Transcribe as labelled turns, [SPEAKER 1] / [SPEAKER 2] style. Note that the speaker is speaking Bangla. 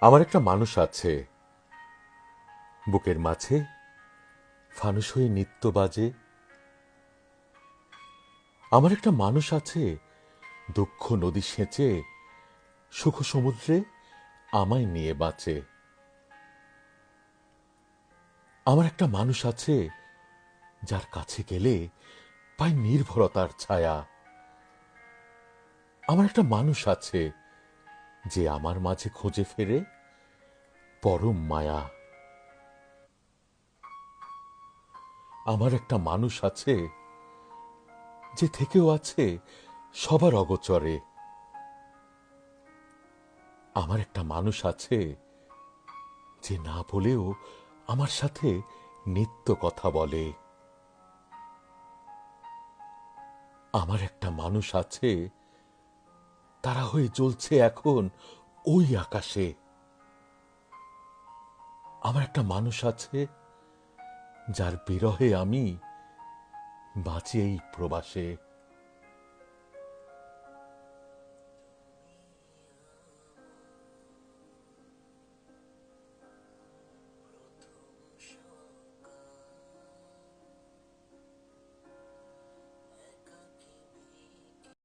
[SPEAKER 1] আমার একটা মানুষ আছে। বুকের মাঝে ফানুস হয়ে নিত্য বাজে। আমার একটা মানুষ আছে, দুঃখ নদী সেঁচে, সুখ সমুদ্রে আমায় নিয়ে বাঁচে। আমার একটা মানুষ আছে, যার কাছে গেলে পাই নির্ভরতার ছায়া। আমার একটা মানুষ আছে যে আমার মাঝে খোঁজে ফেরে, পরম মায়া। আমার একটা মানুষ আছে, যে থেকেও আছে সবার অগচরে। আমার একটা মানুষ আছে, যে না বলেও আমার সাথে নিত্য কথা বলে। আমার একটা মানুষ আছে তারা হয়ে চলছে এখন ওই আকাশে। আমার একটা মানুষ আছে, যার বিরহে আমি বাঁচি এই প্রবাসে।